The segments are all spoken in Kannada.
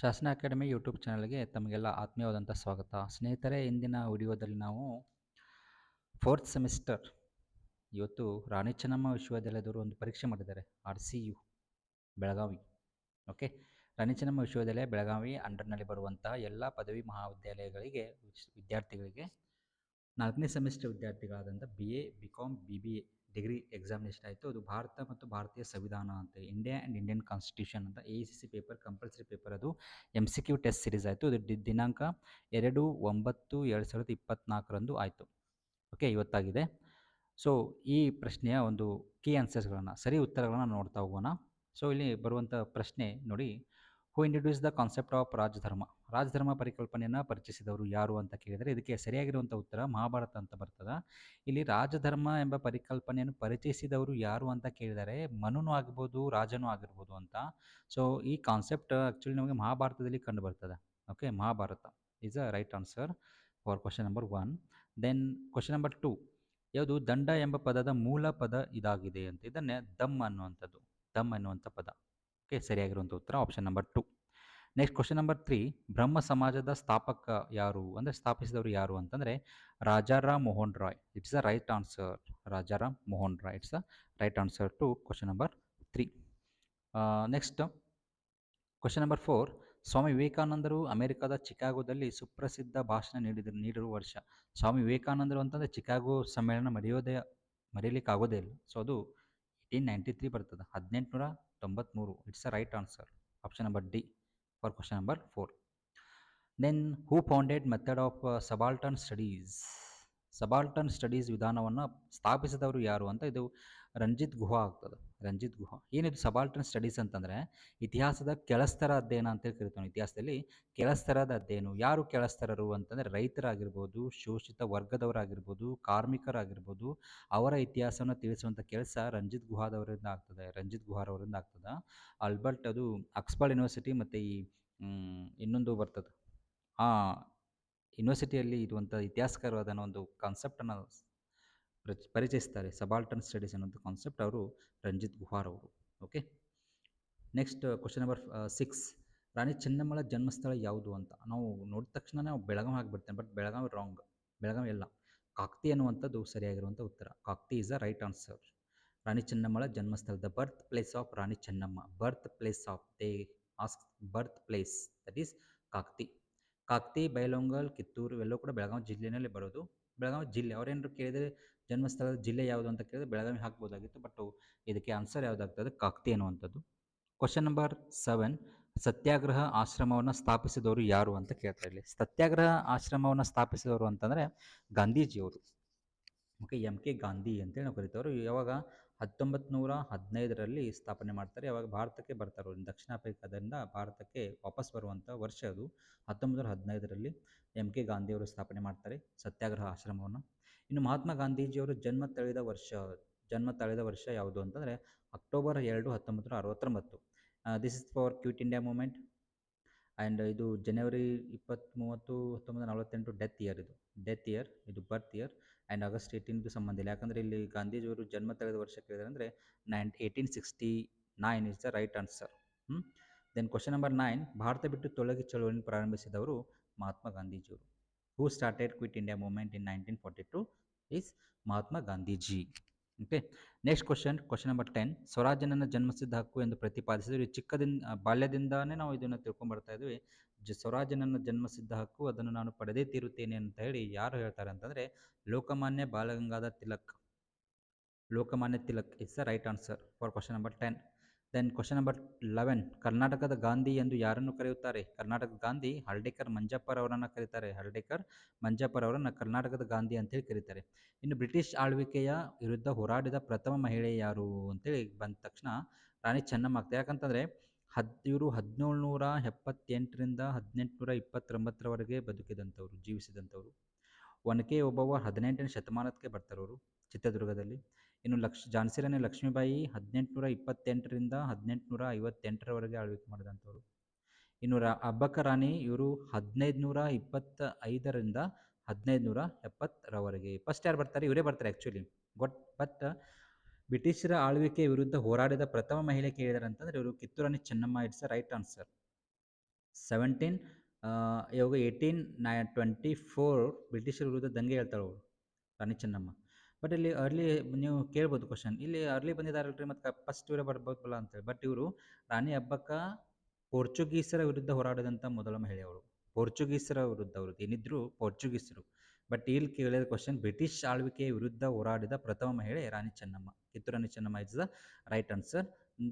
ಶಾಸನ ಅಕಾಡೆಮಿ ಯೂಟ್ಯೂಬ್ ಚಾನಲ್ಗೆ ತಮಗೆಲ್ಲ ಆತ್ಮೀಯವಾದಂಥ ಸ್ವಾಗತ. ಸ್ನೇಹಿತರೆ, ಇಂದಿನ ವಿಡಿಯೋದಲ್ಲಿ ನಾವು ಫೋರ್ತ್ ಸೆಮಿಸ್ಟರ್ ಇವತ್ತು ರಾಣಿ ಚೆನ್ನಮ್ಮ ವಿಶ್ವವಿದ್ಯಾಲಯದವರು ಒಂದು ಪರೀಕ್ಷೆ ಮಾಡಿದ್ದಾರೆ, R C U, Belagavi, okay? Rani Chennamma ವಿಶ್ವವಿದ್ಯಾಲಯ, ಬೆಳಗಾವಿ ಅಂಡರ್ನಲ್ಲಿ ಬರುವಂತಹ ಎಲ್ಲ ಪದವಿ ಮಹಾವಿದ್ಯಾಲಯಗಳಿಗೆ ವಿದ್ಯಾರ್ಥಿಗಳಿಗೆ ನಾಲ್ಕನೇ semester ವಿದ್ಯಾರ್ಥಿಗಳಾದಂಥ B A, B com B B A degree examination ಆಯಿತು ಅದು ಭಾರತ ಮತ್ತು ಭಾರತೀಯ ಸಂವಿಧಾನ ಅಂತ ಇಂಡಿಯಾ ಆ್ಯಂಡ್ ಇಂಡಿಯನ್ ಕಾನ್ಸ್ಟಿಟ್ಯೂಷನ್ ಅಂತ A C C paper compulsory paper ಅದು M C Q test series ಆಯಿತು. ಅದು ದಿನಾಂಕ ಎರಡು, ಒಂಬತ್ತು, ಎರಡು ಸಾವಿರದ ಇಪ್ಪತ್ತ್ನಾಲ್ಕರಂದು ಆಯಿತು. ಓಕೆ ಇವತ್ತಾಗಿದೆ. ಸೊ ಈ ಪ್ರಶ್ನೆಯ ಒಂದು ಕೀ ಆನ್ಸರ್ಸ್ಗಳನ್ನು ಸರಿ ಉತ್ತರಗಳನ್ನು ನೋಡ್ತಾ ಹೋಗೋಣ. ಸೊ ಇಲ್ಲಿ ಬರುವಂಥ ಪ್ರಶ್ನೆ ನೋಡಿ who introduce the concept of ರಾಜಧರ್ಮ ರಾಜಧರ್ಮ ಪರಿಕಲ್ಪನೆಯನ್ನು ಪರಿಚಯಿಸಿದವರು ಯಾರು ಅಂತ ಕೇಳಿದರೆ, ಇದಕ್ಕೆ ಸರಿಯಾಗಿರುವಂಥ ಉತ್ತರ ಮಹಾಭಾರತ ಅಂತ ಬರ್ತದೆ. ಇಲ್ಲಿ ರಾಜಧರ್ಮ ಎಂಬ ಪರಿಕಲ್ಪನೆಯನ್ನು ಪರಿಚಯಿಸಿದವರು ಯಾರು ಅಂತ ಕೇಳಿದರೆ, ಮನುನೂ ಆಗ್ಬೋದು, ರಾಜನೂ ಆಗಿರ್ಬೋದು ಅಂತ. ಸೊ ಈ ಕಾನ್ಸೆಪ್ಟ್ ಆ್ಯಕ್ಚುಲಿ ನಮಗೆ ಮಹಾಭಾರತದಲ್ಲಿ ಕಂಡು ಬರ್ತದೆ. Okay Mahabharata is a right answer for question number one then question number two ಯಾವುದು? ದಂಡ ಎಂಬ ಪದದ ಮೂಲ ಪದ ಇದಾಗಿದೆ ಅಂತ. ಇದನ್ನೇ ದಮ್ ಅನ್ನುವಂಥದ್ದು. ದಮ್ ಅನ್ನುವಂಥ ಪದ. ಓಕೆ ಸರಿಯಾಗಿರುವಂಥ ಉತ್ತರ option number two next question number three Brahmo ಸಮಾಜದ ಸ್ಥಾಪಕ ಯಾರು? ಅಂದರೆ ಸ್ಥಾಪಿಸಿದವರು ಯಾರು ಅಂತಂದರೆ Rajaram Mohan Roy. It's a right answer Rajaram Mohan Roy. It's a right answer to question number three next question number four Swami ವಿವೇಕಾನಂದರು ಅಮೆರಿಕದ ಚಿಕಾಗೋದಲ್ಲಿ ಸುಪ್ರಸಿದ್ಧ ಭಾಷಣ ನೀಡಿದ ನೀಡಿರುವ ವರ್ಷ. ಸ್ವಾಮಿ ವಿವೇಕಾನಂದರು ಅಂತಂದರೆ ಚಿಕಾಗೋ ಸಮ್ಮೇಳನ ಮರೆಯೋದೇ ಮರೆಯಲಿಕ್ಕೆ ಆಗೋದೇ ಇಲ್ಲ. ಸೊ ಅದು ಏಯ್ಟೀನ್ ನೈಂಟಿ ತ್ರೀ ಬರ್ತದೆ. ಹದಿನೆಂಟುನೂರ ತೊಂಬತ್ತ್ಮೂರು it's a right answer option number D for question number four then who founded method of subaltern studies subaltern studies ವಿಧಾನವನ್ನು ಸ್ಥಾಪಿಸಿದವರು ಯಾರು ಅಂತ ಇದು ರಂಜಿತ್ ಗುಹಾ ಆಗ್ತದೆ. ರಂಜಿತ್ ಗುಹಾ. ಏನಿದು ಸಬಾಲ್ಟನ್ ಸ್ಟಡೀಸ್ ಅಂತಂದರೆ ಇತಿಹಾಸದ ಕೆಳಸ್ತರ ಅಧ್ಯಯನ ಅಂತೇಳಿ ಕರಿತಾನೆ ಇತಿಹಾಸದಲ್ಲಿ ಕೆಳಸ್ತರದ ಅಧ್ಯಯನ ಯಾರು ಕೆಳಸ್ತರರು ಅಂತಂದರೆ ರೈತರಾಗಿರ್ಬೋದು, ಶೋಷಿತ ವರ್ಗದವರಾಗಿರ್ಬೋದು, ಕಾರ್ಮಿಕರಾಗಿರ್ಬೋದು. ಅವರ ಇತಿಹಾಸವನ್ನು ತಿಳಿಸುವಂಥ ಕೆಲಸ ರಂಜಿತ್ ಗುಹಾದವರಿಂದ ಆಗ್ತದೆ. ರಂಜಿತ್ ಗುಹಾರವರಿಂದ ಆಗ್ತದೆ. ಅಲ್ಬರ್ಟ್ ಅದು ಆಕ್ಸ್ಫರ್ಡ್ ಯೂನಿವರ್ಸಿಟಿ ಮತ್ತು ಈ ಇನ್ನೊಂದು ಬರ್ತದೆ. ಆ, ಯೂನಿವರ್ಸಿಟಿಯಲ್ಲಿ ಇರುವಂಥ ಇತಿಹಾಸಕಾರವಾದ ಒಂದು ಕಾನ್ಸೆಪ್ಟನ್ನು ಪರಿಚಯಿಸ್ತಾರೆ ಸಬಾಲ್ಟನ್ ಸ್ಟಡೀಸ್ ಅನ್ನೋಂಥ ಕಾನ್ಸೆಪ್ಟ್ ಅವರು ರಂಜಿತ್ ಗುಹಾರ್ ಅವರು okay next question number six Rani ಚೆನ್ನಮ್ಮಳ ಜನ್ಮಸ್ಥಳ ಯಾವುದು ಅಂತ? ನಾವು ನೋಡಿದ ತಕ್ಷಣ ನಾವು ಬೆಳಗಾವಿ ಆಗಿಬಿಡ್ತೇನೆ ಬಟ್ ಬೆಳಗಾವಿ ರಾಂಗ್ ಬೆಳಗಾವಿ ಎಲ್ಲ ಕಾಕ್ತಿ ಅನ್ನುವಂಥದ್ದು ಸರಿಯಾಗಿರುವಂಥ ಉತ್ತರ. Kakati is a right answer Rani ಚೆನ್ನಮ್ಮಳ ಜನ್ಮಸ್ಥಳ the birth place of Rani Chennamma. Birth place of they ask birth place that is Kakati. Kakati, Bailhongal, Kittur, ಇವೆಲ್ಲವೂ ಕೂಡ ಬೆಳಗಾವಿ ಜಿಲ್ಲೆಯಲ್ಲಿ ಬರೋದು. ಬೆಳಗಾವಿ ಜಿಲ್ಲೆ ಅವರೇನಾದ್ರು ಕೇಳಿದರೆ ಜನ್ಮಸ್ಥಳದ ಜಿಲ್ಲೆ ಯಾವುದು ಅಂತ ಕೇಳಿದ್ರೆ ಬೆಳಗಾವಿ ಹಾಕ್ಬೋದಾಗಿತ್ತು. ಬಟ್ ಇದಕ್ಕೆ ಆನ್ಸರ್ ಯಾವುದಾಗ್ತದೆ? ಕಾಕ್ತಿ ಅನ್ನುವಂಥದ್ದು ಕ್ವಶನ್ ನಂಬರ್ ಸೆವೆನ್ ಸತ್ಯಾಗ್ರಹ ಆಶ್ರಮವನ್ನು ಸ್ಥಾಪಿಸಿದವರು ಯಾರು ಅಂತ ಕೇಳ್ತಾ ಇಲ್ಲಿ ಸತ್ಯಾಗ್ರಹ ಆಶ್ರಮವನ್ನು ಸ್ಥಾಪಿಸಿದವರು ಅಂತಂದರೆ ಗಾಂಧೀಜಿಯವರು. ಓಕೆ ಎಂ ಕೆ ಗಾಂಧಿ ಅಂತೇಳಿ ನಾವು ಕರಿತವರು. ಯಾವಾಗ? ಹತ್ತೊಂಬತ್ತು ನೂರ ಹದಿನೈದರಲ್ಲಿ ಸ್ಥಾಪನೆ ಮಾಡ್ತಾರೆ. ಯಾವಾಗ? ಭಾರತಕ್ಕೆ ಬರ್ತಾರೆ ದಕ್ಷಿಣ ಆಫ್ರಿಕಾದಿಂದ ಭಾರತಕ್ಕೆ ವಾಪಸ್ ಬರುವಂಥ ವರ್ಷ ಅದು. ಹತ್ತೊಂಬತ್ತು ನೂರ ಹದಿನೈದರಲ್ಲಿ ಎಂ ಕೆ ಗಾಂಧಿಯವರು ಸ್ಥಾಪನೆ ಮಾಡ್ತಾರೆ ಸತ್ಯಾಗ್ರಹ ಆಶ್ರಮವನ್ನು. ಇನ್ನು ಮಹಾತ್ಮ ಗಾಂಧೀಜಿಯವರು ಜನ್ಮ ತಳೆದ ವರ್ಷ, ಜನ್ಮ ತಳೆದ ವರ್ಷ ಯಾವುದು ಅಂತಂದರೆ ಅಕ್ಟೋಬರ್ ಎರಡು ಹತ್ತೊಂಬತ್ತು ನೂರ ಅರವತ್ತೊಂಬತ್ತು this is for quit India movement and ಇದು ಜನವರಿ ಇಪ್ಪತ್ತ್ ಮೂವತ್ತು ಹತ್ತೊಂಬತ್ತು ನಲವತ್ತೆಂಟು ಡೆತ್ ಇಯರ್ ಇದು. ಡೆತ್ ಇಯರ್ ಇದು ಬರ್ತ್ ಇಯರ್ ಆ್ಯಂಡ್ ಆಗಸ್ಟ್ ಏಯ್ಟೀನ್ದು ಸಂಬಂಧ ಇಲ್ಲ. ಯಾಕಂದರೆ ಇಲ್ಲಿ ಗಾಂಧೀಜಿಯವರು ಜನ್ಮ ತಳೆದ ವರ್ಷ ಕೇಳಿದ್ರೆ ಅಂದರೆ nine eighteen sixty nine is the right answer then question number nine Bharat ಬಿಟ್ಟು ತೊಲಗಿ ಚಳುವಳಿಯನ್ನು ಪ್ರಾರಂಭಿಸಿದವರು ಮಹಾತ್ಮ ಗಾಂಧೀಜಿಯವರು. Who started quit India movement in nineteen is two is Mahatma Gandhiji okay next question question number ten ಸ್ವರಾಜನನ್ನು ಜನ್ಮಸಿದ್ಧ ಹಕ್ಕು ಎಂದು ಪ್ರತಿಪಾದಿಸಿದ್ರು. ಚಿಕ್ಕದಿಂದ ಬಾಲ್ಯದಿಂದಾನೇ ನಾವು ಇದನ್ನು ತಿಳ್ಕೊಂಬರ್ತಾ ಇದ್ವಿ. ಜ ಸ್ವರಾಜನನ್ನು ಜನ್ಮಸಿದ್ಧ ಹಕ್ಕು ಅದನ್ನು ನಾನು ಪಡೆದೇ ತೀರುತ್ತೇನೆ ಅಂತ ಹೇಳಿ ಯಾರು ಹೇಳ್ತಾರೆ ಅಂತಂದರೆ Lokmanya Balgangadhar Tilak. Lokmanya Tilak is the right answer for question number ten then question number eleven ಕರ್ನಾಟಕದ ಗಾಂಧಿ ಎಂದು ಯಾರನ್ನು ಕರೆಯುತ್ತಾರೆ? ಕರ್ನಾಟಕದ ಗಾಂಧಿ ಹರ್ಡೇಕರ್ ಮಂಜಪ್ಪರ್ ಅವರನ್ನು ಕರೀತಾರೆ. ಹರ್ಡೇಕರ್ ಮಂಜಪ್ಪರ್ ಅವರನ್ನು ಕರ್ನಾಟಕದ ಗಾಂಧಿ ಅಂತೇಳಿ ಕರೀತಾರೆ. ಇನ್ನು ಬ್ರಿಟಿಷ್ ಆಳ್ವಿಕೆಯ ವಿರುದ್ಧ ಹೋರಾಡಿದ ಪ್ರಥಮ ಮಹಿಳೆ ಯಾರು ಅಂತೇಳಿ ಬಂದ ತಕ್ಷಣ ರಾಣಿ ಚೆನ್ನಮ್ಮ ಆಗ್ತದೆ ಯಾಕಂತಂದರೆ ಹದ್ ಇವರು ಹದಿನೇಳು ನೂರ ಎಪ್ಪತ್ತೆಂಟರಿಂದ ಹದಿನೆಂಟುನೂರ ಇಪ್ಪತ್ತೊಂಬತ್ತರವರೆಗೆ ಬದುಕಿದಂಥವ್ರು, ಜೀವಿಸಿದಂಥವ್ರು. ಒನಕೆ ಓಬವ್ವ ಹದಿನೆಂಟನೇ ಶತಮಾನಕ್ಕೆ ಬರ್ತಾರವರು ಚಿತ್ರದುರ್ಗದಲ್ಲಿ. ಇನ್ನು ಲಕ್ಷ ಝಾನ್ಸಿ ರಾಣಿ ಲಕ್ಷ್ಮೀಬಾಯಿ ಹದಿನೆಂಟುನೂರ ಇಪ್ಪತ್ತೆಂಟರಿಂದ ಹದಿನೆಂಟುನೂರ ಐವತ್ತೆಂಟರವರೆಗೆ ಆಳ್ವಿಕೆ ಮಾಡಿದಂಥವ್ರು. ಇನ್ನು ರಾ, ಅಬ್ಬಕ್ಕ ರಾಣಿ ಇವರು ಹದಿನೈದು ನೂರ ಇಪ್ಪತ್ತ ಐದರಿಂದ ಹದಿನೈದು ನೂರ ಎಪ್ಪತ್ತರವರೆಗೆ. ಫಸ್ಟ್ ಯಾರು ಬರ್ತಾರೆ? ಇವರೇ ಬರ್ತಾರೆ ಆ್ಯಕ್ಚುಲಿ ಬಟ್ ಬಟ್ ಬ್ರಿಟಿಷರ ಆಳ್ವಿಕೆ ವಿರುದ್ಧ ಹೋರಾಡಿದ ಪ್ರಥಮ ಮಹಿಳೆ ಕೇಳಿದಾರೆ ಅಂತಂದರೆ ಇವರು Kittur Rani Chennamma, it's right answer. Seventeen ಇವಾಗ ಏಯ್ಟೀನ್ ನೈ ಟ್ವೆಂಟಿ ಫೋರ್ ಬ್ರಿಟಿಷರ ವಿರುದ್ಧ ದಂಗೆ ಹೇಳ್ತಾಳೆ ಅವರು ರಾಣಿ ಚೆನ್ನಮ್ಮ. ಬಟ್ ಇಲ್ಲಿ ಅರ್ಲಿ ನೀವು ಕೇಳ್ಬೋದು ಕ್ವಶನ್ ಇಲ್ಲಿ ಅರ್ಲಿ ಬಂದಿದ್ದಾರಲ್ರಿ ಮತ್ತು ಫಸ್ಟ್ ಇವರೇ ಬರ್ಬೋದಲ್ಲ ಅಂತೇಳಿ. ಬಟ್ ಇವರು ರಾಣಿ ಹಬ್ಬಕ್ಕ ಪೋರ್ಚುಗೀಸರ ವಿರುದ್ಧ ಹೋರಾಡಿದಂಥ ಮೊದಲ ಮಹಿಳೆ ಅವರು ಪೋರ್ಚುಗೀಸರ ವಿರುದ್ಧ ಅವರು. ಏನಿದ್ರು ಪೋರ್ಚುಗೀಸರು. ಬಟ್ ಇಲ್ಲಿ ಕೇಳಿದ ಕ್ವಶನ್ ಬ್ರಿಟಿಷ್ ಆಳ್ವಿಕೆಯ ವಿರುದ್ಧ ಹೋರಾಡಿದ ಪ್ರಥಮ ಮಹಿಳೆ Rani Chennamma. Kittur Rani Chennamma is the right answer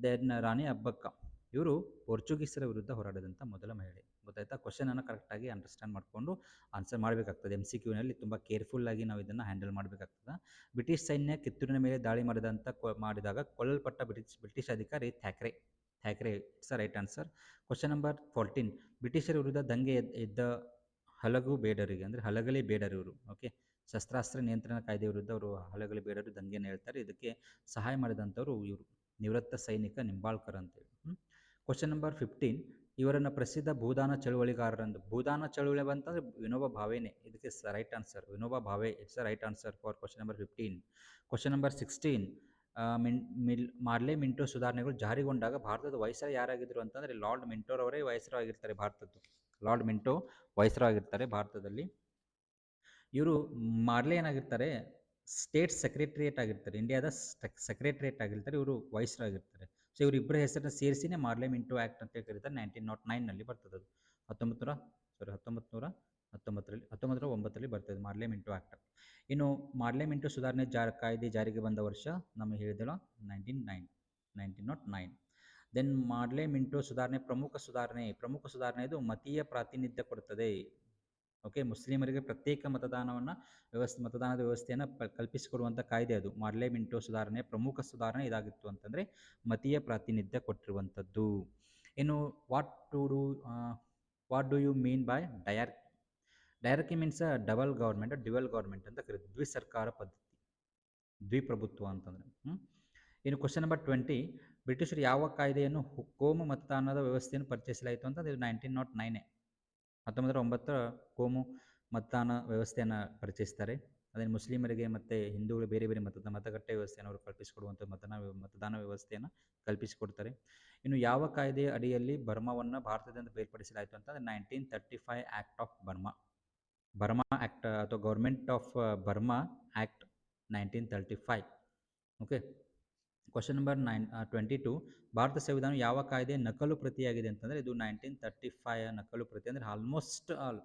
then Rani Abbakka ಇವರು ಪೋರ್ಚುಗೀಸರ ವಿರುದ್ಧ ಹೋರಾಡಿದಂಥ ಮೊದಲ ಮಹಿಳೆ. ಗೊತ್ತಾಯ್ತಾ? ಕ್ವಶನನ್ನು ಕರೆಕ್ಟಾಗಿ ಅಂಡರ್ಸ್ಟ್ಯಾಂಡ್ ಮಾಡಿಕೊಂಡು ಆನ್ಸರ್ ಮಾಡಬೇಕಾಗ್ತದೆ. ಎಂ ಸಿ ಕ್ಯೂನಲ್ಲಿ ತುಂಬ ಕೇರ್ಫುಲ್ಲಾಗಿ ನಾವು ಇದನ್ನು ಹ್ಯಾಂಡಲ್ ಮಾಡಬೇಕಾಗ್ತದೆ. ಬ್ರಿಟಿಷ್ ಸೈನ್ಯ ಕಿತ್ತೂರಿನ ಮೇಲೆ ದಾಳಿ ಮಾಡಿದಂಥ ಮಾಡಿದಾಗ ಕೊಲ್ಲಲ್ಪಟ್ಟ ಬ್ರಿಟಿಷ್ ಬ್ರಿಟಿಷ್ ಅಧಿಕಾರಿ Thackeray Thackeray it's right answer question number fourteen ಬ್ರಿಟಿಷರ ವಿರುದ್ಧ ದಂಗೆ ಎದ್ದ ಹಲಗು ಬೇಡರಿಗೆ, ಅಂದರೆ ಹಲಗಲಿ ಬೇಡರು ಇವರು ಓಕೆ ಶಸ್ತ್ರಾಸ್ತ್ರ ನಿಯಂತ್ರಣ ಕಾಯ್ದೆ ವಿರುದ್ಧ ಅವರು ಹಲಗಲಿ ಬೇಡರು, ದಂಗೆಯನ್ನು ಹೇಳ್ತಾರೆ. ಇದಕ್ಕೆ ಸಹಾಯ ಮಾಡಿದಂಥವ್ರು ಇವರು. ನಿವೃತ್ತ ಸೈನಿಕ ನಿಂಬಾಳ್ಕರ್ ಅಂತೇಳಿ ಕ್ವಶನ್ ನಂಬರ್ ಫಿಫ್ಟೀನ್ ಇವರನ್ನು ಪ್ರಸಿದ್ಧ ಭೂದಾನ ಚಳುವಳಿಗಾರರೆಂದು. ಭೂದಾನ ಚಳುವಳಿ ಬಂತಂದ್ರೆ ವಿನೋಬಾ ಭಾವೆನೇ. ಇದಕ್ಕೆ right answer Vinoba Bhave it's right answer for question number fifteen question number sixteen ಮಿನ್, ಮಿಲ್, ಮಾರ್ಲೆ ಮಿಂಟೋ ಸುಧಾರಣೆಗಳು ಜಾರಿಗೊಂಡಾಗ ಭಾರತದ ವಯಸ್ಸರ ಯಾರಾಗಿದ್ದರು ಅಂತಂದರೆ ಲಾರ್ಡ್ ಮಿಂಟೋರ್ ಅವರೇ ವಯಸ್ಸರಾಗಿರ್ತಾರೆ ಭಾರತದ್ದು. ಲಾರ್ಡ್ ಮಿಂಟೋ ವಯಸ್ಸರಾಗಿರ್ತಾರೆ ಭಾರತದಲ್ಲಿ. ಇವರು ಮಾರ್ಲೆ ಏನಾಗಿರ್ತಾರೆ ಸ್ಟೇಟ್ ಸೆಕ್ರೆಟ್ರಿಯೇಟ್ ಆಗಿರ್ತಾರೆ ಇಂಡಿಯಾದ ಸೆಕ್ರೆಟ್ರಿಯೇಟ್ ಆಗಿರ್ತಾರೆ, ಇವರು ವಯಸ್ಸರಾಗಿರ್ತಾರೆ ಸೊ ಇವರಿಬ್ಬರ ಹೆಸರನ್ನ ಸೇರಿಸಿನೇ ಮಾರ್ಲೆ ಮಿಂಟೋ ಆ್ಯಕ್ಟ್ ಅಂತ ಕರೀತಾರೆ ನೈನ್ಟೀನ್ ನಾಟ್ ನೈನ್ನಲ್ಲಿ ಬರ್ತದೆ ಅದು. ಹತ್ತೊಂಬತ್ತು ನೂರ ಸಾರಿ ಹತ್ತೊಂಬತ್ತು ನೂರ ಹತ್ತೊಂಬತ್ತರಲ್ಲಿ ಹತ್ತೊಂಬತ್ತರ ಒಂಬತ್ತರಲ್ಲಿ ಬರ್ತದೆ ಮಾರ್ಲೆ ಮಿಂಟೋ ಆ್ಯಕ್ಟ್ ಇನ್ನು ಮಾರ್ಲೆ ಮಿಂಟೋ ಸುಧಾರಣೆ ಜಾರ ಕಾಯ್ದೆ ಜಾರಿಗೆ ಬಂದ ವರ್ಷ ನಮಗೆ ಹೇಳಿದಲ್ಲ nineteen nine nineteen nought nine then Morley Minto ಸುಧಾರಣೆ ಪ್ರಮುಖ ಸುಧಾರಣೆ ಪ್ರಮುಖ ಸುಧಾರಣೆ ಇದು ಮತೀಯ ಪ್ರಾತಿನಿಧ್ಯ ಕೊಡುತ್ತದೆ ಓಕೆ ಮುಸ್ಲಿಮರಿಗೆ ಪ್ರತ್ಯೇಕ ಮತದಾನವನ್ನು ವ್ಯವಸ್ಥೆ, ಮತದಾನದ ವ್ಯವಸ್ಥೆಯನ್ನು ಪ ಕಲ್ಪಿಸಿಕೊಡುವಂಥ ಕಾಯ್ದೆ ಅದು. ಮಾರ್ಲೆ ಮಿಂಟೋ ಸುಧಾರಣೆ ಪ್ರಮುಖ ಸುಧಾರಣೆ ಇದಾಗಿತ್ತು ಅಂತಂದರೆ ಮತೀಯ ಪ್ರಾತಿನಿಧ್ಯ ಕೊಟ್ಟಿರುವಂಥದ್ದು ಇನ್ನು what to do what do you mean by Dyer dyarchy means double government dual government ಅಂತ ಕರೀತೀವಿ ದ್ವಿ ಸರ್ಕಾರ ಪದ್ಧತಿ, ದ್ವಿಪ್ರಭುತ್ವ ಅಂತಂದರೆ ಇನ್ನು ಕ್ವಶನ್ ನಂಬರ್ ಟ್ವೆಂಟಿ ಬ್ರಿಟಿಷರು ಯಾವ ಕಾಯ್ದೆಯನ್ನು ಕೋಮು ಮತದಾನದ ವ್ಯವಸ್ಥೆಯನ್ನು ಪರಿಚಯಿಸಲಾಯಿತು ಅಂತಂದ್ರೆ ಇದು ನೈನ್ಟೀನ್ ನಾಟ್ ನೈನೇ ಹತ್ತೊಂಬತ್ತರ ಒಂಬತ್ತರ ಕೋಮು ಮತದಾನ ವ್ಯವಸ್ಥೆಯನ್ನು ಪರಿಚಯಿಸ್ತಾರೆ. ಅದೇ ಮುಸ್ಲಿಮರಿಗೆ ಮತ್ತು ಹಿಂದೂಗಳು ಬೇರೆ ಬೇರೆ ಮತದ, ಮತಗಟ್ಟೆ ವ್ಯವಸ್ಥೆಯನ್ನು ಅವರು ಕಲ್ಪಿಸಿಕೊಡುವಂಥ ಮತನ, ಮತದಾನ ವ್ಯವಸ್ಥೆಯನ್ನು ಕಲ್ಪಿಸಿಕೊಡ್ತಾರೆ. ಇನ್ನು ಯಾವ ಕಾಯ್ದೆಯ ಅಡಿಯಲ್ಲಿ ಬರ್ಮಾವನ್ನು ಭಾರತದಿಂದ ಬೇರ್ಪಡಿಸಲಾಯಿತು ಅಂತಂದರೆ nineteen thirty five act of Burma Burma act ಅಥವಾ government of Burma act nineteen thirty five okay question number nine twenty two Bharat ಸಂವಿಧಾನ ಯಾವ ಕಾಯ್ದೆ ನಕಲು ಪ್ರತಿಯಾಗಿದೆ ಅಂತಂದರೆ ಇದು ನೈನ್ಟೀನ್ ತರ್ಟಿ ಫೈವ್ ನಕಲು ಪ್ರತಿ ಅಂದರೆ ಆಲ್ಮೋಸ್ಟ್ ಆಲ್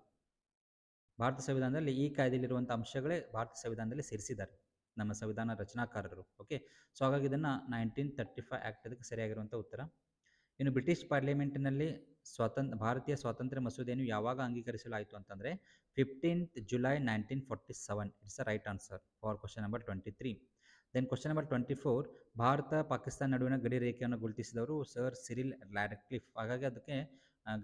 ಭಾರತ ಸಂವಿಧಾನದಲ್ಲಿ ಈ ಕಾಯ್ದೆಯಲ್ಲಿರುವಂಥ ಅಂಶಗಳೇ ಭಾರತ ಸಂವಿಧಾನದಲ್ಲಿ ಸೇರಿಸಿದ್ದಾರೆ ನಮ್ಮ ಸಂವಿಧಾನ ರಚನಾಕಾರರು ಓಕೆ ಸೊ ಹಾಗಾಗಿ ಇದನ್ನು ನೈನ್ಟೀನ್ ತರ್ಟಿ ಫೈವ್ ಆ್ಯಕ್ಟ್ ಅದಕ್ಕೆ ಸರಿಯಾಗಿರುವಂಥ ಉತ್ತರ. ಇನ್ನು ಬ್ರಿಟಿಷ್ ಪಾರ್ಲಿಮೆಂಟಿನಲ್ಲಿ ಸ್ವಾತಂತ್ರ್ಯ ಭಾರತೀಯ ಸ್ವಾತಂತ್ರ್ಯ ಮಸೂದೆಯನ್ನು ಯಾವಾಗ ಅಂಗೀಕರಿಸಲಾಯಿತು ಅಂತಂದರೆ fifteenth July nineteen forty seven it's a right answer for question number twenty three then question number twenty four Bharat Pakistan ನಡುವಿನ ಗಡಿ ರೇಖೆಯನ್ನು ಗುರುತಿಸಿದವರು ಸರ್ ಸಿರಿಲ್ ರ್ಯಾಡ್ಕ್ಲಿಫ್ ಹಾಗಾಗಿ ಅದಕ್ಕೆ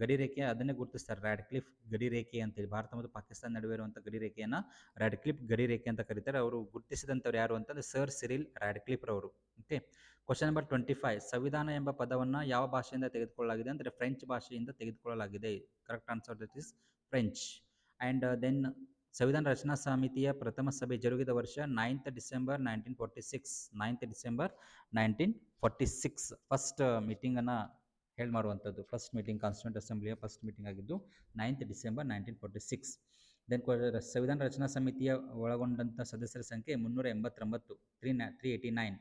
ಗಡಿ ರೇಖೆ ಅದನ್ನೇ ಗುರುತಿಸ್ತಾರೆ ರ್ಯಾಡ್ಕ್ಲಿಫ್ ಗಡಿ ರೇಖೆ ಅಂತೇಳಿ. ಭಾರತ ಮತ್ತು ಪಾಕಿಸ್ತಾನ ನಡುವೆ ಇರುವಂಥ ಗಡಿ ರೇಖೆಯನ್ನು ರ್ಯಾಡ್ಕ್ಲಿಫ್ ಗಡಿ ರೇಖೆ ಅಂತ ಕರೀತಾರೆ. ಅವರು ಗುರುತಿಸಿದಂಥವ್ರು ಯಾರು ಅಂತಂದರೆ sir Cyril ರ್ಯಾಡ್ಕ್ಲಿಫ್ರವರು okay question number twenty five ಸಂವಿಧಾನ ಎಂಬ ಪದವನ್ನು ಯಾವ ಭಾಷೆಯಿಂದ ತೆಗೆದುಕೊಳ್ಳಲಾಗಿದೆ ಅಂದರೆ ಫ್ರೆಂಚ್ ಭಾಷೆಯಿಂದ ತೆಗೆದುಕೊಳ್ಳಲಾಗಿದೆ. Correct answer that is French and then ಸಂವಿಧಾನ ರಚನಾ ಸಮಿತಿಯ ಪ್ರಥಮ ಸಭೆ ಜರುಗಿದ ವರ್ಷ ninth December nineteen forty six ninth December nineteen forty six first ಮೀಟಿಂಗನ್ನು ಹೇಳಿ ಮಾಡುವಂಥದ್ದು ಫಸ್ಟ್ ಮೀಟಿಂಗ್ ಕಾನ್ಸ್ಟಿಟ್ಯೂಂಟ್ ಅಸೆಂಬ್ಲಿಯ ಫಸ್ಟ್ ಮೀಟಿಂಗ್ ಆಗಿದ್ದು ninth December nineteen forty six then ಸಂವಿಧಾನ ರಚನಾ ಸಮಿತಿಯ ಒಳಗೊಂಡಂಥ ಸದಸ್ಯರ ಸಂಖ್ಯೆ ಮುನ್ನೂರ ಎಂಬತ್ತೊಂಬತ್ತು ತ್ರೀ ನೈ three eighty nine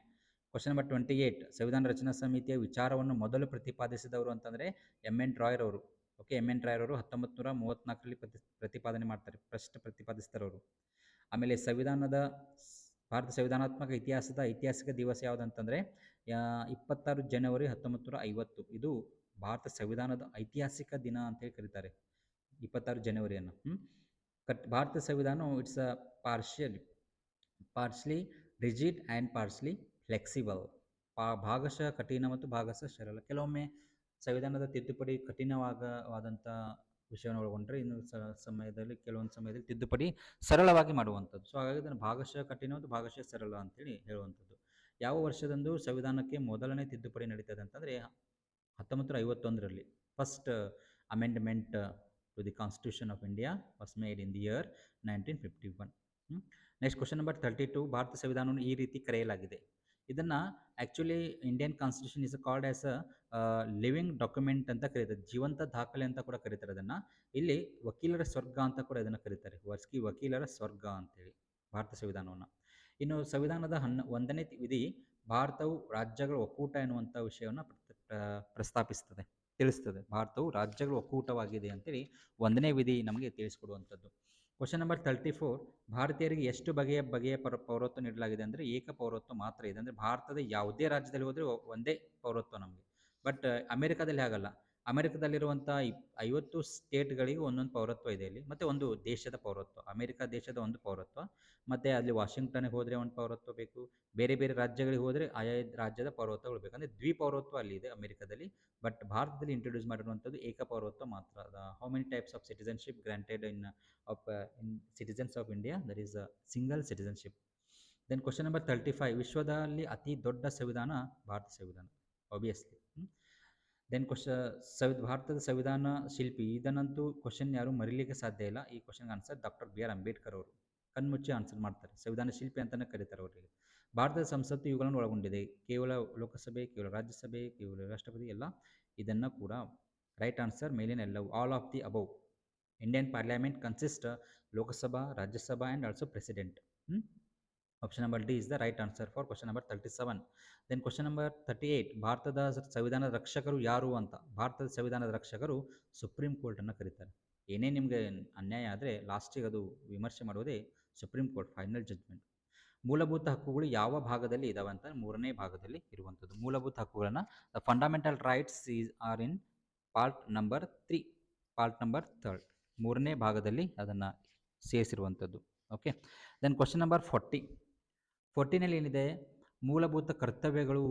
question number twenty eight ಸಂವಿಧಾನ ರಚನಾ ಸಮಿತಿಯ ವಿಚಾರವನ್ನು ಮೊದಲು ಪ್ರತಿಪಾದಿಸಿದವರು ಅಂತಂದರೆ ಎಂ ಎನ್ ರಾಯ್ರವರು ಓಕೆ, ಎಂ ಎನ್ ರಾಯರವರು ಹತ್ತೊಂಬತ್ತು ನೂರ ಮೂವತ್ತ್ನಾಲ್ಕರಲ್ಲಿ ಪ್ರತಿ, ಪ್ರತಿಪಾದನೆ ಮಾಡ್ತಾರೆ, ಪ್ರಶ್ನೆ ಪ್ರತಿಪಾದಿಸ್ತಾರೆ ಅವರು ಆಮೇಲೆ ಸಂವಿಧಾನದ ಭಾರತ ಸಂವಿಧಾನಾತ್ಮಕ ಇತಿಹಾಸದ ಐತಿಹಾಸಿಕ ದಿವಸ ಯಾವುದಂತಂದರೆ ಇಪ್ಪತ್ತಾರು ಜನವರಿ ಹತ್ತೊಂಬತ್ತು ನೂರ ಐವತ್ತು. ಇದು ಭಾರತ ಸಂವಿಧಾನದ ಐತಿಹಾಸಿಕ ದಿನ ಅಂತೇಳಿ ಕರೀತಾರೆ, ಇಪ್ಪತ್ತಾರು ಜನವರಿಯನ್ನು. ಕಟ್, ಭಾರತ ಸಂವಿಧಾನ it's a partially partly rigid and partly flexible. ಪಾ, ಭಾಗಶಃ ಕಠಿಣ ಮತ್ತು ಭಾಗಶಃ ಸರಳ. ಕೆಲವೊಮ್ಮೆ ಸಂವಿಧಾನದ ತಿದ್ದುಪಡಿ ಕಠಿಣವಾಗವಾದಂಥ ವಿಷಯವನ್ನು ಒಳಗೊಂಡ್ರೆ ಇನ್ನು ಸಮಯದಲ್ಲಿ ಕೆಲವೊಂದು ಸಮಯದಲ್ಲಿ ತಿದ್ದುಪಡಿ ಸರಳವಾಗಿ ಮಾಡುವಂಥದ್ದು. ಸೊ ಹಾಗಾಗಿ ಇದನ್ನು ಭಾಗಶಃ ಕಠಿಣ ಮತ್ತು ಭಾಗಶಃ ಸರಳ ಅಂತೇಳಿ ಹೇಳುವಂಥದ್ದು. ಯಾವ ವರ್ಷದಂದು ಸಂವಿಧಾನಕ್ಕೆ ಮೊದಲನೇ ತಿದ್ದುಪಡಿ ನಡೀತದೆ ಅಂತಂದರೆ ಹತ್ತೊಂಬತ್ತು ನೂರ ಐವತ್ತೊಂದರಲ್ಲಿ first amendment to the constitution of India was made in the year nineteen fifty one next question number thirty two Bharat ಸಂವಿಧಾನವನ್ನು ಈ ರೀತಿ ಕರೆಯಲಾಗಿದೆ. ಇದನ್ನು actually Indian constitution is called as a living document ಅಂತ ಕರೀತಾರೆ. ಜೀವಂತ ದಾಖಲೆ ಅಂತ ಕೂಡ ಕರೀತಾರೆ ಅದನ್ನು. ಇಲ್ಲಿ ವಕೀಲರ ಸ್ವರ್ಗ ಅಂತ ಕೂಡ ಇದನ್ನು ಕರೀತಾರೆ. ವರ್ಸ್ಕಿ ವಕೀಲರ ಸ್ವರ್ಗ ಅಂತೇಳಿ ಭಾರತ ಸಂವಿಧಾನವನ್ನು. ಇನ್ನು ಸಂವಿಧಾನದ ಹನ್ನ, ಒಂದನೇ ವಿಧಿ ಭಾರತವು ರಾಜ್ಯಗಳ ಒಕ್ಕೂಟ ಎನ್ನುವಂಥ ವಿಷಯವನ್ನು ಪ್ರ- ಪ್ರ- ಪ್ರಸ್ತಾಪಿಸ್ತದೆ, ತಿಳಿಸ್ತದೆ. ಭಾರತವು ರಾಜ್ಯಗಳ ಒಕ್ಕೂಟವಾಗಿದೆ ಅಂತೇಳಿ ಒಂದನೇ ವಿಧಿ ನಮಗೆ ತಿಳಿಸ್ಕೊಡುವಂಥದ್ದು ಕ್ವಶನ್ ನಂಬರ್ ತರ್ಟಿ ಫೋರ್ ಭಾರತೀಯರಿಗೆ ಎಷ್ಟು ಬಗೆಯ ಬಗೆಯ ಪರ, ಪೌರತ್ವ ನೀಡಲಾಗಿದೆ ಅಂದರೆ ಏಕ ಪೌರತ್ವ ಮಾತ್ರ ಇದೆ. ಅಂದರೆ ಭಾರತದ ಯಾವುದೇ ರಾಜ್ಯದಲ್ಲಿ ಹೋದರೆ ಒಂದೇ ಪೌರತ್ವ ನಮಗೆ. ಬಟ್ ಅಮೇರಿಕಾದಲ್ಲಿ ಹಾಗಲ್ಲ. ಅಮೆರಿಕದಲ್ಲಿರುವಂಥ ಐವತ್ತು ಸ್ಟೇಟ್ಗಳಿಗೆ ಒಂದೊಂದು ಪೌರತ್ವ ಇದೆ ಇಲ್ಲಿ. ಮತ್ತು ಒಂದು ದೇಶದ ಪೌರತ್ವ, ಅಮೆರಿಕ ದೇಶದ ಒಂದು ಪೌರತ್ವ, ಮತ್ತು ಅಲ್ಲಿ ವಾಷಿಂಗ್ಟನ್ಗೆ ಹೋದರೆ ಒಂದು ಪೌರತ್ವ ಬೇಕು. ಬೇರೆ ಬೇರೆ ರಾಜ್ಯಗಳಿಗೆ ಹೋದರೆ ಆಯಾ ರಾಜ್ಯದ ಪೌರತ್ವಗಳು ಬೇಕು. ಅಂದರೆ ದ್ವಿಪೌರತ್ವ ಅಲ್ಲಿ ಇದೆ ಅಮೆರಿಕದಲ್ಲಿ. ಬಟ್ ಭಾರತದಲ್ಲಿ ಇಂಟ್ರೊಡ್ಯೂಸ್ ಮಾಡಿರುವಂಥದ್ದು ಏಕ ಪೌರತ್ವ ಮಾತ್ರ. How many types of citizenship granted in of in citizens of India there is a single citizenship then question number thirty five ವಿಶ್ವದಲ್ಲಿ ಅತಿ ದೊಡ್ಡ ಸಂವಿಧಾನ ಭಾರತ ಸಂವಿಧಾನ ಆಬ್ವಿಯಸ್ಲಿ ದೆನ್ ಕ್ವಶ ಸಂವಿ ಭಾರತದ ಸಂವಿಧಾನ ಶಿಲ್ಪಿ ಇದನ್ನಂತೂ ಕ್ವಶನ್ ಯಾರು ಮರಿಲಿಕ್ಕೆ ಸಾಧ್ಯ ಇಲ್ಲ. ಈ ಕ್ವಶನ್ಗೆ answer doctor B R Ambedkar ಅವರು. ಕಣ್ಮುಚ್ಚಿ ಆನ್ಸರ್ ಮಾಡ್ತಾರೆ. ಸಂವಿಧಾನ ಶಿಲ್ಪಿ ಅಂತಲೇ ಕರೀತಾರೆ ಅವರಿಗೆ. ಭಾರತದ ಸಂಸತ್ತು ಇವುಗಳನ್ನು ಒಳಗೊಂಡಿದೆ. ಕೇವಲ ಲೋಕಸಭೆ, ಕೇವಲ ರಾಜ್ಯಸಭೆ, ಕೇವಲ ರಾಷ್ಟ್ರಪತಿ ಎಲ್ಲ ಇದನ್ನು ಕೂಡ ರೈಟ್ ಆನ್ಸರ್ ಮೇಲಿನ ಎಲ್ಲವು all of the above Indian parliament consist Lok Sabha, Rajya Sabha and also president option number D is the right answer for question number thirty seven then question number thirty eight ಭಾರತದ ಸಂವಿಧಾನದ ರಕ್ಷಕರು ಯಾರು ಅಂತ. ಭಾರತದ ಸಂವಿಧಾನದ ರಕ್ಷಕರು ಸುಪ್ರೀಂ ಕೋರ್ಟನ್ನು ಕರೀತಾರೆ. ಏನೇ ನಿಮಗೆ ಅನ್ಯಾಯ ಆದರೆ ಲಾಸ್ಟಿಗೆ ಅದು ವಿಮರ್ಶೆ ಮಾಡೋದೇ ಸುಪ್ರೀಂ ಕೋರ್ಟ್ ಫೈನಲ್ ಜಡ್ಜ್ಮೆಂಟ್ ಮೂಲಭೂತ ಹಕ್ಕುಗಳು ಯಾವ ಭಾಗದಲ್ಲಿ ಇದಾವೆ ಅಂತ ಮೂರನೇ ಭಾಗದಲ್ಲಿ ಇರುವಂಥದ್ದು. ಮೂಲಭೂತ ಹಕ್ಕುಗಳನ್ನು the fundamental rights is are in part number three part number third ಮೂರನೇ ಭಾಗದಲ್ಲಿ ಅದನ್ನು ಸೇರಿಸಿರುವಂಥದ್ದು. Okay then question number forty ಫೋರ್ಟಿನಲ್ಲಿ ಏನಿದೆ? ಮೂಲಭೂತ ಕರ್ತವ್ಯಗಳು.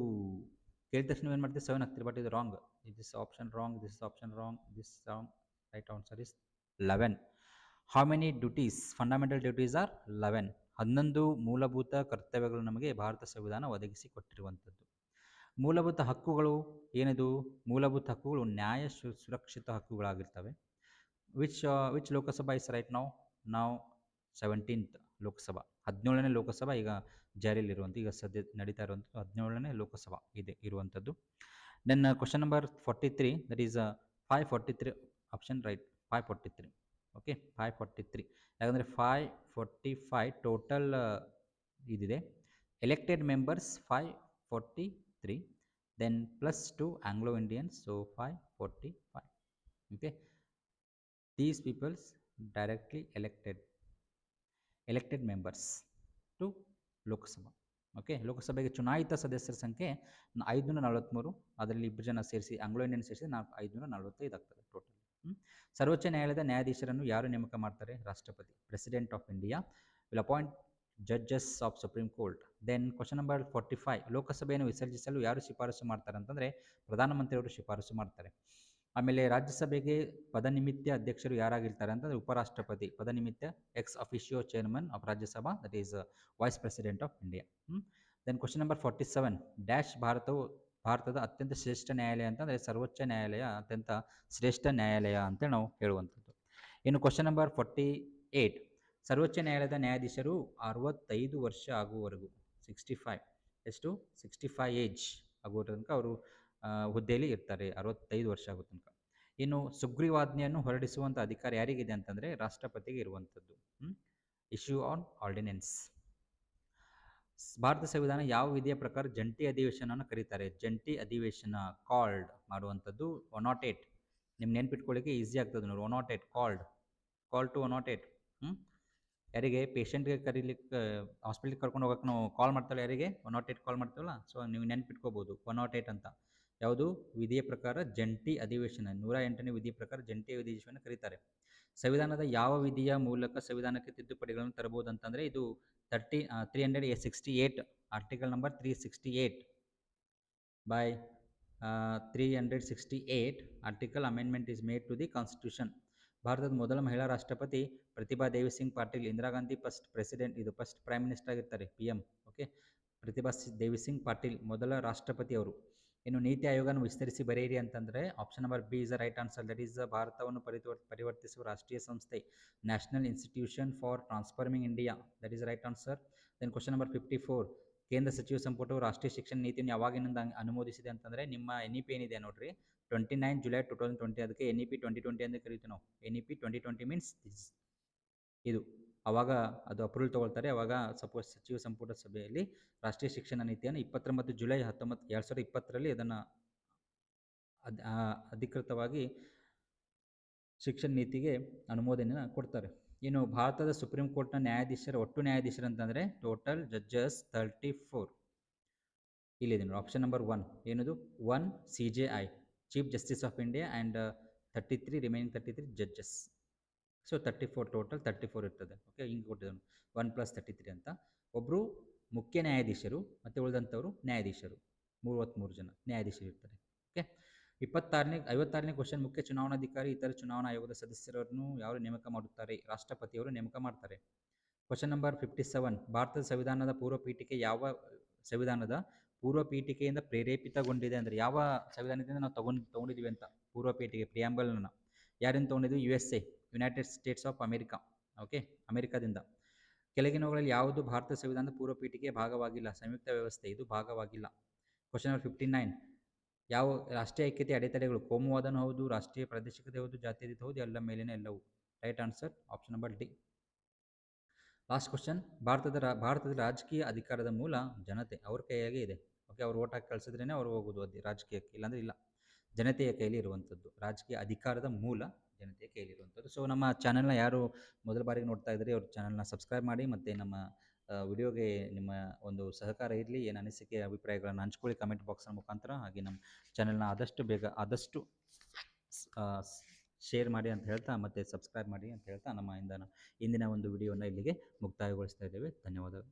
ಕೇಳಿದ ತಕ್ಷಣ ಏನು ಮಾಡ್ತೀವಿ? ಸೆವೆನ್ ಆಗ್ತೀರಿ ಬಟ್ ಇದು wrong this option wrong this option wrong this wrong right answer is eleven how many duties fundamental duties are eleven ಹನ್ನೊಂದು ಮೂಲಭೂತ ಕರ್ತವ್ಯಗಳು ನಮಗೆ ಭಾರತ ಸಂವಿಧಾನ ಒದಗಿಸಿ ಕೊಟ್ಟಿರುವಂಥದ್ದು. ಮೂಲಭೂತ ಹಕ್ಕುಗಳು ಏನಿದು? ಮೂಲಭೂತ ಹಕ್ಕುಗಳು ನ್ಯಾಯ ಸು- ಸುರಕ್ಷಿತ ಹಕ್ಕುಗಳಾಗಿರ್ತವೆ. Which which Lok Sabha is right ನಾವು ನಾವು ಸೆವೆಂಟೀನ್ತ್ ಲೋಕಸಭಾ. ಹದಿನೇಳನೇ ಲೋಕಸಭಾ. ಈಗ ಜಾರಿಯಲ್ಲಿರುವಂಥ ಈಗ ಸದ್ಯ ನಡೀತಾ ಇರುವಂಥ ಹದಿನೇಳನೇ ಲೋಕಸಭಾ ಇದೆ ಇರುವಂಥದ್ದು then question number forty three that is five forty three option right five forty three okay five forty three ಯಾಕಂದರೆ ಫೈವ್ ಫಾರ್ಟಿ ಫೈವ್ ಟೋಟಲ್ ಇದಿದೆ. Elected members five forty three then plus two Anglo Indian so five forty five okay these peoples directly elected elected members to Lok Sabha. Okay ಲೋಕಸಭೆಗೆ ಚುನಾಯಿತ ಸದಸ್ಯರ ಸಂಖ್ಯೆ ಐದುನೂರ ನಲವತ್ತ್ಮೂರು ಅದರಲ್ಲಿ ಇಬ್ಬರು ಜನ ಸೇರಿಸಿ ಆಂಗ್ಲೋ ಇಂಡಿಯನ್ ಸೇರಿಸಿ ನಾಲ್ಕು ಐದುನೂರ ನಲವತ್ತೈದು ಆಗ್ತದೆ ಟೋಟಲ್ ಸರ್ವೋಚ್ಚ ನ್ಯಾಯಾಲಯದ ನ್ಯಾಯಾಧೀಶರನ್ನು ಯಾರು ನೇಮಕ ಮಾಡ್ತಾರೆ? ರಾಷ್ಟ್ರಪತಿ president of India will appoint judges of supreme court then question number forty five ಲೋಕಸಭೆಯನ್ನು ವಿಸರ್ಜಿಸಲು ಯಾರು ಶಿಫಾರಸು ಮಾಡ್ತಾರೆ ಅಂತಂದರೆ ಪ್ರಧಾನಮಂತ್ರಿಯವರು ಶಿಫಾರಸು ಮಾಡ್ತಾರೆ. ಆಮೇಲೆ ರಾಜ್ಯಸಭೆಗೆ ಪದನಿಮಿತ್ಯ ಅಧ್ಯಕ್ಷರು ಯಾರಾಗಿರ್ತಾರೆ ಅಂತಂದರೆ ಉಪರಾಷ್ಟ್ರಪತಿ. ಪದನಿಮಿತ್ಯ ex officio chairman of Rajya Sabha that is vice president of India then question number forty seven dash ಭಾರತವು, ಭಾರತದ ಅತ್ಯಂತ ಶ್ರೇಷ್ಠ ನ್ಯಾಯಾಲಯ ಅಂತಂದರೆ ಸರ್ವೋಚ್ಚ ನ್ಯಾಯಾಲಯ, ಅತ್ಯಂತ ಶ್ರೇಷ್ಠ ನ್ಯಾಯಾಲಯ ಅಂತ ನಾವು ಹೇಳುವಂಥದ್ದು. ಇನ್ನು ಕ್ವಶನ್ ನಂಬರ್ ಫಾರ್ಟಿ ಏಯ್ಟ್ ಸರ್ವೋಚ್ಚ ನ್ಯಾಯಾಲಯದ ನ್ಯಾಯಾಧೀಶರು ಅರವತ್ತೈದು ವರ್ಷ ಆಗುವವರೆಗೂ ಸಿಕ್ಸ್ಟಿ ಫೈವ್ ಎಷ್ಟು? ಸಿಕ್ಸ್ಟಿ ಫೈವ್ ಏಜ್ ಆಗುವ ತನಕ ಅವರು ಹುದ್ದೆಯಲ್ಲಿ ಇರ್ತಾರೆ, ಅರವತ್ತೈದು ವರ್ಷ ಆಗೋ ತನಕ. ಇನ್ನು ಸುಗ್ರೀವಾಜ್ಞೆಯನ್ನು ಹೊರಡಿಸುವಂಥ ಅಧಿಕಾರ ಯಾರಿಗಿದೆ ಅಂತಂದರೆ ರಾಷ್ಟ್ರಪತಿಗೆ ಇರುವಂಥದ್ದು. ಇಶ್ಯೂ ಆನ್ ಆರ್ಡಿನೆನ್ಸ್ ಭಾರತ ಸಂವಿಧಾನ ಯಾವ ವಿಧಿಯ ಪ್ರಕಾರ ಜಂಟಿ ಅಧಿವೇಶನವನ್ನು ಕರೀತಾರೆ? ಜಂಟಿ ಅಧಿವೇಶನ ಕಾಲ್ಡ್ ಮಾಡುವಂಥದ್ದು ಒನ್ ನಾಟ್ ಏಟ್ ನಿಮ್ಮ ನೆನ್ಪಿಟ್ಕೊಳ್ಳಿಕ್ಕೆ ಈಸಿ ಆಗ್ತದೆ ನೋಡಿ one nought eight called call to one nought eight ಹ್ಞೂ ಯಾರಿಗೆ? ಪೇಷಂಟ್ಗೆ ಕರೀಲಿಕ್ಕೆ ಹಾಸ್ಪಿಟ್ಲಿಗೆ ಕರ್ಕೊಂಡು ಹೋಗೋಕೆ ನಾವು ಕಾಲ್ ಮಾಡ್ತಾಳೆ ಯಾರಿಗೆ? ಒನ್ ನಾಟ್ ಏಟ್ ಕಾಲ್ ಮಾಡ್ತೀವಲ್ಲ ಸೊ ನೀವು ನೆನ್ಪಿಟ್ಕೋಬೋದು ಒನ್ ನಾಟ್ ಏಟ್ ಅಂತ. ಯಾವುದು? ವಿಧಿಯ ಪ್ರಕಾರ ಜಂಟಿ ಅಧಿವೇಶನ, ನೂರ ಎಂಟನೇ ವಿಧಿಯ ಪ್ರಕಾರ ಜಂಟಿ ಅಧಿವೇಶನ ಕರೀತಾರೆ. ಸಂವಿಧಾನದ ಯಾವ ವಿಧಿಯ ಮೂಲಕ ಸಂವಿಧಾನಕ್ಕೆ ತಿದ್ದುಪಡಿಗಳನ್ನು ತರಬಹುದು ಅಂತಂದರೆ ಇದು thirty three hundred A sixty eight article number three sixty eight by three hundred sixty eight article amendment is made to the constitution ಭಾರತದ ಮೊದಲ ಮಹಿಳಾ ರಾಷ್ಟ್ರಪತಿ ಪ್ರತಿಭಾ ದೇವಿ ಸಿಂಗ್ ಪಾಟೀಲ್, ಇಂದಿರಾ ಗಾಂಧಿ ಫಸ್ಟ್ ಪ್ರೆಸಿಡೆಂಟ್ ಇದು ಫಸ್ಟ್ ಪ್ರೈಮ್ ಮಿನಿಸ್ಟರ್ ಆಗಿರ್ತಾರೆ P M okay Pratibha Devi Singh Patil ಮೊದಲ ರಾಷ್ಟ್ರಪತಿ ಅವರು. ಇನ್ನು ನೀತಿ ಆಯೋಗನ ವಿಸ್ತರಿಸಿ ಬರೆಯಿರಿ ಅಂತಂದರೆ option number B is a right answer that is ಭಾರತವನ್ನು ಪರಿವರ್, ಪರಿವರ್ತಿಸುವ ರಾಷ್ಟ್ರೀಯ ಸಂಸ್ಥೆ national institution for transforming India that is right answer then question number fifty four ಕೇಂದ್ರ ಸಚಿವ ಸಂಪುಟವು ರಾಷ್ಟ್ರೀಯ ಶಿಕ್ಷಣ ನೀತಿಯನ್ನು ಯಾವಾಗಿನಿಂದ ಅನ್- ಅನುಮೋದಿಸಿದೆ ಅಂತಂದರೆ ನಿಮ್ಮ ಎನ್ ಇ ಪಿ ಏನಿದೆ ನೋಡ್ರಿ? Twenty nine July two thousand twenty ಅದಕ್ಕೆ N E P twenty twenty ಅಂತ ಕರಿತೀವಿ ನಾವು. N E P twenty twenty means ಇದು. ಅವಾಗ ಅದು ಅಪ್ರೂವಲ್ ತೊಗೊಳ್ತಾರೆ. ಆವಾಗ ಸಪೋಸ್ ಸಚಿವ ಸಂಪುಟ ಸಭೆಯಲ್ಲಿ ರಾಷ್ಟ್ರೀಯ ಶಿಕ್ಷಣ ನೀತಿಯನ್ನು ಇಪ್ಪತ್ತೊಂಬತ್ತು ಜುಲೈ ಹತ್ತೊಂಬತ್ತು ಎರಡು ಸಾವಿರದ ಇಪ್ಪತ್ತರಲ್ಲಿ ಅದನ್ನು ಅದ್ ಅಧಿಕೃತವಾಗಿ ಶಿಕ್ಷಣ ನೀತಿಗೆ ಅನುಮೋದನೆಯನ್ನು ಕೊಡ್ತಾರೆ. ಇನ್ನು ಭಾರತದ ಸುಪ್ರೀಂ ಕೋರ್ಟ್ನ ನ್ಯಾಯಾಧೀಶರ, ಒಟ್ಟು ನ್ಯಾಯಾಧೀಶರು ಅಂತಂದರೆ ಟೋಟಲ್ ಜಡ್ಜಸ್ ತರ್ಟಿ ಫೋರ್. ಇಲ್ಲಿದೆ ನೋಡಿ, ಆಪ್ಷನ್ ನಂಬರ್ ಒನ್. ಏನದು? One C J I, chief justice of India and thirty three, remaining thirty three judges. So thirty four total thirty four ಇರ್ತದೆ. ಓಕೆ ಹಿಂಗೆ ಕೊಟ್ಟಿದ್ದಾನೆ. ಒನ್ ಪ್ಲಸ್ ತರ್ಟಿ ತ್ರೀ ಅಂತ. ಒಬ್ಬರು ಮುಖ್ಯ ನ್ಯಾಯಾಧೀಶರು ಮತ್ತು ಉಳಿದಂಥವರು ನ್ಯಾಯಾಧೀಶರು. ಮೂವತ್ತ್ಮೂರು ಜನ ನ್ಯಾಯಾಧೀಶರು ಇರ್ತಾರೆ. ಓಕೆ ಇಪ್ಪತ್ತಾರನೇ, ಐವತ್ತಾರನೇ ಕ್ವಶನ್ ಮುಖ್ಯ ಚುನಾವಣಾಧಿಕಾರಿ, ಇತರ ಚುನಾವಣಾ ಆಯೋಗದ ಸದಸ್ಯರನ್ನು ಯಾರು ನೇಮಕ ಮಾಡುತ್ತಾರೆ? ರಾಷ್ಟ್ರಪತಿಯವರು ನೇಮಕ ಮಾಡ್ತಾರೆ. ಕ್ವಶನ್ ನಂಬರ್ ಫಿಫ್ಟಿ ಸೆವೆನ್ ಭಾರತದ ಸಂವಿಧಾನದ ಪೂರ್ವ ಪೀಠಿಕೆ ಯಾವ ಸಂವಿಧಾನದ ಪೂರ್ವ ಪೀಠಿಕೆಯಿಂದ ಪ್ರೇರೇಪಿತಗೊಂಡಿದೆ ಅಂದರೆ ಯಾವ ಸಂವಿಧಾನದಿಂದ ನಾವು ತಗೊಂಡು, ತೊಗೊಂಡಿದ್ದೀವಿ ಅಂತ? ಪೂರ್ವ ಪೀಠಿಗೆ ಪ್ರಿಯಾಂಬಲ್ನ ಯಾರಿಂದ ತೊಗೊಂಡಿದ್ವಿ U S A United States of America okay ಅಮೆರಿಕಾದಿಂದ ಕೆಳಗಿನವುಗಳಲ್ಲಿ ಯಾವುದು ಭಾರತ ಸಂವಿಧಾನದ ಪೂರ್ವ ಪೀಠಿಗೆ ಭಾಗವಾಗಿಲ್ಲ? ಸಂಯುಕ್ತ ವ್ಯವಸ್ಥೆ, ಇದು ಭಾಗವಾಗಿಲ್ಲ. ಕ್ವಶನ್ ನಂಬರ್ ಫಿಫ್ಟಿ ನೈನ್ ಯಾವ ರಾಷ್ಟ್ರೀಯ ಐಕ್ಯತೆ ಅಡೆತಡೆಗಳು? ಕೋಮುವಾದನೂ ಹೌದು, ರಾಷ್ಟ್ರೀಯ ಪ್ರಾದೇಶಿಕತೆ ಹೌದು, ಜಾತ್ಯತೀತ ಹೌದು, ಎಲ್ಲ ಮೇಲಿನ ಎಲ್ಲವೂ. Right answer option number D last question ಭಾರತದ ಭಾರತದ ರಾಜಕೀಯ ಅಧಿಕಾರದ ಮೂಲ ಜನತೆ ಅವ್ರ ಕೈಯಾಗೆ ಇದೆ. ಓಕೆ ಅವ್ರು ಓಟ್ ಹಾಕಿ ಕಳಿಸಿದ್ರೇ ಅವ್ರು ಹೋಗೋದು ಅದು ರಾಜಕೀಯಕ್ಕೆ, ಇಲ್ಲಾಂದರೆ ಇಲ್ಲ. ಜನತೆಯ ಕೈಯಲ್ಲಿ ಇರುವಂಥದ್ದು, ರಾಜಕೀಯ ಅಧಿಕಾರದ ಮೂಲ ಜನತೆಯ ಕೈಲಿ ಇರುವಂಥದ್ದು ಸೊ ನಮ್ಮ ಚಾನಲ್ನ ಯಾರು ಮೊದಲ ಬಾರಿಗೆ ನೋಡ್ತಾ ಇದ್ದರೆ ಅವ್ರ ಚಾನಲ್ನ ಸಬ್ಸ್ಕ್ರೈಬ್ ಮಾಡಿ ಮತ್ತು ನಮ್ಮ ವಿಡಿಯೋಗೆ ನಿಮ್ಮ ಒಂದು ಸಹಕಾರ ಇರಲಿ, ಏನು ಅನಿಸಿಕೆ, ಅಭಿಪ್ರಾಯಗಳನ್ನು ಹಂಚ್ಕೊಳ್ಳಿ ಕಮೆಂಟ್ ಬಾಕ್ಸ್ನ ಮುಖಾಂತರ. ಹಾಗೆ ನಮ್ಮ ಚಾನಲ್ನ ಆದಷ್ಟು ಬೇಗ, ಆದಷ್ಟು ಶೇರ್ ಮಾಡಿ ಅಂತ ಹೇಳ್ತಾ, ಮತ್ತು ಸಬ್ಸ್ಕ್ರೈಬ್ ಮಾಡಿ ಅಂತ ಹೇಳ್ತಾ, ನಮ್ಮ ಇಂದ ಇಂದಿನ ಒಂದು ವಿಡಿಯೋನ ಇಲ್ಲಿಗೆ ಮುಕ್ತಾಯಗೊಳಿಸ್ತಾ ಇದ್ದೇವೆ. ಧನ್ಯವಾದಗಳು.